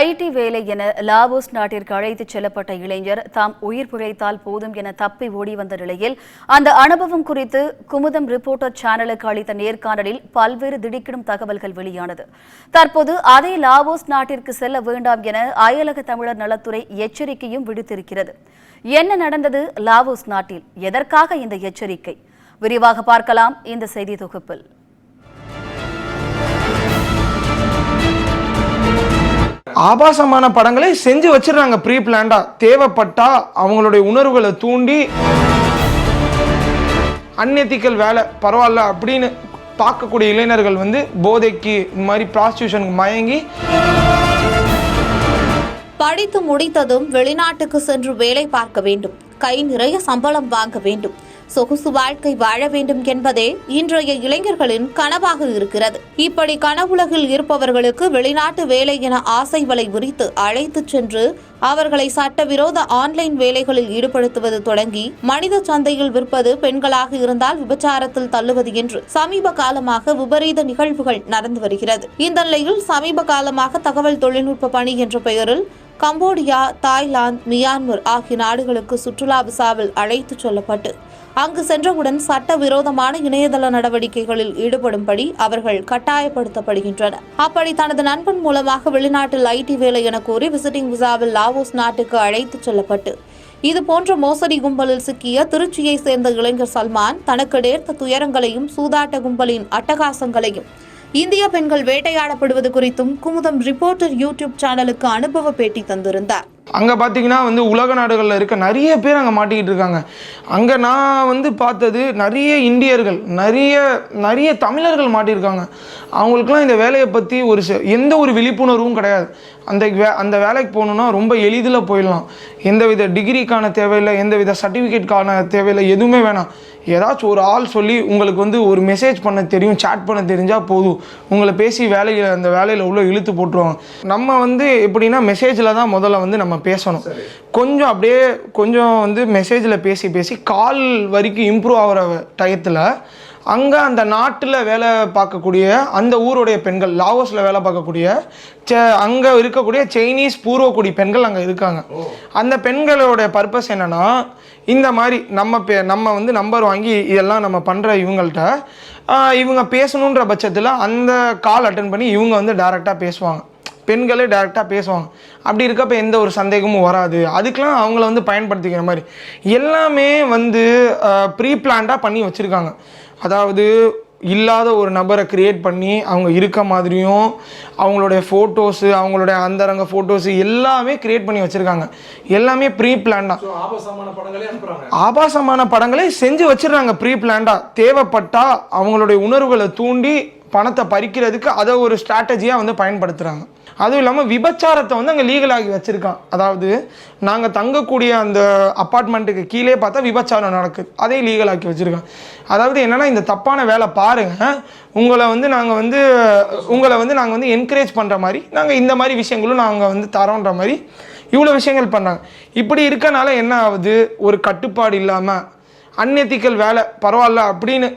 ID வேலை என Laos நாட்டிற்கு அழைத்துச் செல்லப்பட்ட இளைஞர் தாம் உயிர் பிழைத்தால் போதும் என தப்பி ஓடி வந்த நிலையில் அந்த அனுபவம் குறித்து குமுதம் ரிப்போர்ட்டர் சேனலுக்கு அளித்த நேர்காணலில் பல்வேறு திடுக்கிடும் தகவல்கள் வெளியானது. தற்போது அதே லாவோஸ் நாட்டிற்கு செல்ல வேண்டாம் என அயலக தமிழர் நலத்துறை எச்சரிக்கையும் விடுத்திருக்கிறது. என்ன நடந்தது லாவோஸ் நாட்டில்? எதற்காக இந்த எச்சரிக்கை? விரிவாக பார்க்கலாம் இந்த செய்தி தொகுப்பில். ஆபாசமான படங்களை செஞ்சு வச்சிடுறாங்க ப்ரீ பிளான்டா தேவைப்பட்டா அவங்களுடைய உணர்வுகளை தூண்டி அன்எத்திக்கல் வேலை பரவாயில்ல அப்படின்னு பார்க்கக்கூடிய இளைஞர்கள் வந்து போதைக்கு இந்த மாதிரி ப்ராஸ்டியூஷனுக்கு மயங்கி படித்து முடித்ததும் வெளிநாட்டுக்கு சென்று வேலை பார்க்க வேண்டும். கை நிறைய சம்பளம் வாங்க வேண்டும். சொகுசு வாழ்க்கை வாழ வேண்டும் என்பதே இன்றைய இளைஞர்களின் கனவாக இருக்கிறது. இப்படி கனவுலகில் இருப்பவர்களுக்கு வெளிநாட்டு வேலை என ஆசை வலை விரித்து அழைத்துச் சென்று அவர்களை சட்டவிரோத ஆன்லைன் வேலைகளில் ஈடுபடுத்துவது தொடங்கி மனித சந்தையில் விற்பது பெண்களாக இருந்தால் விபச்சாரத்தில் தள்ளுவது என்று சமீப காலமாக விபரீத நிகழ்வுகள் நடந்து வருகிறது. இந்த நிலையில் சமீப காலமாக தகவல் தொழில்நுட்ப பணி என்ற பெயரில் கம்போடியா தாய்லாந்து மியான்மர் ஆகிய நாடுகளுக்கு சுற்றுலா விசாவில் அழைத்துச் செல்லப்பட்டு அங்கு சென்றவுடன் சட்டவிரோதமான இணையதள நடவடிக்கைகளில் ஈடுபடும்படி அவர்கள் கட்டாயப்படுத்தப்படுகின்றனர். அப்படி தனது நண்பன் மூலமாக வெளிநாட்டில் ஐடி வேலை என கூறி விசிட்டிங் விசாவில் லாவோஸ் நாட்டுக்கு அழைத்துச் செல்லப்பட்டு. இதுபோன்ற மோசடி கும்பலில் சிக்கிய திருச்சியை சேர்ந்த இளைஞர் சல்மான் தனக்கு நேர்த்த துயரங்களையும் சூதாட்ட கும்பலின் அட்டகாசங்களையும் இந்திய பெண்கள் வேட்டையாடப்படுவது குறித்தும் குமுதம் ரிப்போர்ட்டர் யூடியூப் சேனலுக்கு அனுபவ பேட்டி தந்திருந்தார். அங்கே பார்த்தீங்கன்னா வந்து உலக நாடுகளில் இருக்க நிறைய பேர் அங்கே மாட்டிக்கிட்டு இருக்காங்க. அங்கே நான் வந்து பார்த்தது நிறைய இந்தியர்கள் நிறைய நிறைய தமிழர்கள் மாட்டியிருக்காங்க. அவங்களுக்குலாம் இந்த வேலையை பற்றி ஒரு எந்த ஒரு விழிப்புணர்வும் கிடையாது. அந்த வே அந்த வேலைக்கு போகணுன்னா ரொம்ப எளிதில் போயிடலாம். எந்தவித டிகிரிக்கான தேவையில்லை எந்தவித சர்டிஃபிகேட்கான தேவையில்லை எதுவுமே வேணாம். ஏதாச்சும் ஒரு ஆள் சொல்லி உங்களுக்கு வந்து ஒரு மெசேஜ் பண்ண தெரியும் சேட் பண்ண தெரிஞ்சால் போதும். உங்களை பேசி வேலையில் அந்த வேலையில் உள்ளே இழுத்து போட்டுருவாங்க. நம்ம வந்து எப்படின்னா மெசேஜில் தான் முதல்ல வந்து நம்ம பேசணும். கொஞ்சம் அப்படியே கொஞ்சம் வந்து மெசேஜில் பேசி பேசி கால் வரைக்கும் இம்ப்ரூவ் ஆகிற டயத்தில் அங்கே அந்த நாட்டில் வேலை பார்க்கக்கூடிய அந்த ஊருடைய பெண்கள் லாவோஸில் வேலை பார்க்கக்கூடிய ச அங்கே இருக்கக்கூடிய சைனீஸ் பூர்வக்குடி பெண்கள் அங்கே இருக்காங்க. அந்த பெண்களோட பர்பஸ் என்னன்னா இந்த மாதிரி நம்ம பே நம்ம வந்து நம்பர் வாங்கி இதெல்லாம் நம்ம பண்ணுற இவங்கள்ட்ட இவங்க பேசணுன்ற பட்சத்தில் அந்த கால் அட்டன் பண்ணி இவங்க வந்து டைரெக்டாக பேசுவாங்க. பெண்களே டேரெக்டாக பேசுவாங்க. அப்படி இருக்கப்ப எந்த ஒரு சந்தேகமும் வராது. அதுக்கெலாம் அவங்கள வந்து பயன்படுத்திக்கிற மாதிரி. எல்லாமே வந்து ப்ரீ பிளான்டாக பண்ணி வச்சுருக்காங்க. அதாவது இல்லாத ஒரு நபரை கிரியேட் பண்ணி அவங்க இருக்க மாதிரியும் அவங்களுடைய ஃபோட்டோஸு அவங்களுடைய அந்தரங்க ஃபோட்டோஸு எல்லாமே கிரியேட் பண்ணி வச்சுருக்காங்க. எல்லாமே ப்ரீ பிளான்டாக ஆபாசமான படங்களே அனுப்புறாங்க. ஆபாசமான படங்களை செஞ்சு வச்சிடுறாங்க ப்ரீ பிளான்டா தேவைப்பட்டா அவங்களுடைய உணர்வுகளை தூண்டி பணத்தை பறிக்கிறதுக்கு அதை ஒரு ஸ்ட்ராட்டஜியாக வந்து பயன்படுத்துகிறாங்க அதுவும் இல்லாமல் விபச்சாரத்தை வந்து அங்கே லீகலாகி வச்சுருக்கான். அதாவது நாங்கள் தங்கக்கூடிய அந்த அப்பார்ட்மெண்ட்டுக்கு கீழே பார்த்தா விபச்சாரம் நடக்குது. அதையும் லீகலாக்கி வச்சுருக்கான். அதாவது என்னென்னா இந்த தப்பான வேலை பாருங்கள் உங்களை வந்து நாங்கள் வந்து உங்களை வந்து நாங்கள் வந்து என்கரேஜ் பண்ணுற மாதிரி நாங்கள் இந்த மாதிரி விஷயங்களும் நாங்கள் வந்து தரோன்ற மாதிரி இவ்வளோ விஷயங்கள் பண்ணாங்க. இப்படி இருக்கனால என்ன ஆகுது? ஒரு கட்டுப்பாடு இல்லாமல் அன்எத்திக்கல் வேலை பரவாயில்ல அப்படின்னு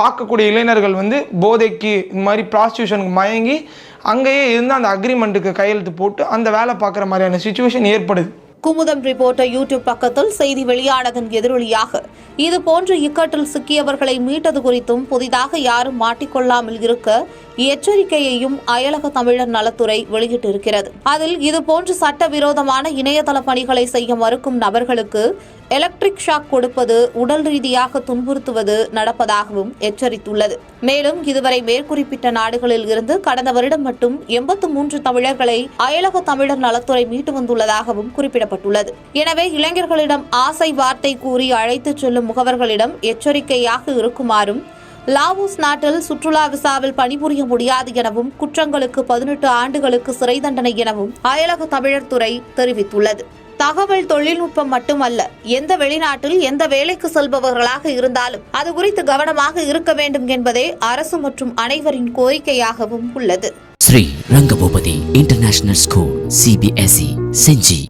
பார்க்கக்கூடிய இளைஞர்கள் வந்து போதைக்கு இந்த மாதிரி ப்ராஸ்டியூஷனுக்கு மயங்கி அங்கேயே இருந்து அந்த அக்ரிமெண்ட்டுக்கு கையெழுத்து போட்டு அந்த வேலை பார்க்குற மாதிரியான சுச்சுவேஷன் ஏற்படுது. குமுதம் ரிப்போர்ட்டர் யூடியூப் பக்கத்தில் செய்தி வெளியானதன் எதிரொலியாக இதுபோன்ற இக்கட்டில் சிக்கியவர்களை மீட்டது குறித்தும் புதிதாக யாரும் மாட்டிக்கொள்ளாமல் இருக்க எச்சரிக்கையையும் அயலக தமிழர் நலத்துறை வெளியிட்டிருக்கிறது. அதில் இதுபோன்று சட்டவிரோதமான இணையதள பணிகளை செய்ய மறுக்கும் நபர்களுக்கு எலக்ட்ரிக் ஷாக் கொடுப்பது உடல் ரீதியாக துன்புறுத்துவது நடப்பதாகவும் எச்சரித்துள்ளது. மேலும் இதுவரை மேற்குறிப்பிட்ட நாடுகளில் இருந்து கடந்த வருடம் மட்டும் எண்பத்து மூன்று தமிழர்களை அயலக தமிழர் நலத்துறை மீட்டு வந்துள்ளதாகவும் குறிப்பிடப்பட்டுள்ளது. வெளியிடப்பட்டுள்ளது எனவே இளைஞர்களிடம் ஆசை வார்த்தை கூறி அழைத்துச் செல்லும் முகவர்களிடம் எச்சரிக்கையாக இருக்குமாறும் லாவோஸ் நாட்டில் சுற்றுலா விசாவில் பணிபுரிய முடியாது எனவும் குற்றங்களுக்கு பதினெட்டு ஆண்டுகளுக்கு சிறை தண்டனை எனவும் அயலக தமிழர் துறை தெரிவித்துள்ளது. தகவல் தொழில்நுட்பம் மட்டுமல்ல எந்த வெளிநாட்டில் எந்த வேலைக்கு செல்பவர்களாக இருந்தாலும் அது குறித்து கவனமாக இருக்க வேண்டும் என்பதே அரசு மற்றும் அனைவரின் கோரிக்கையாகவும் உள்ளது. Shri Rangapoopathi international school CBSE Gingee.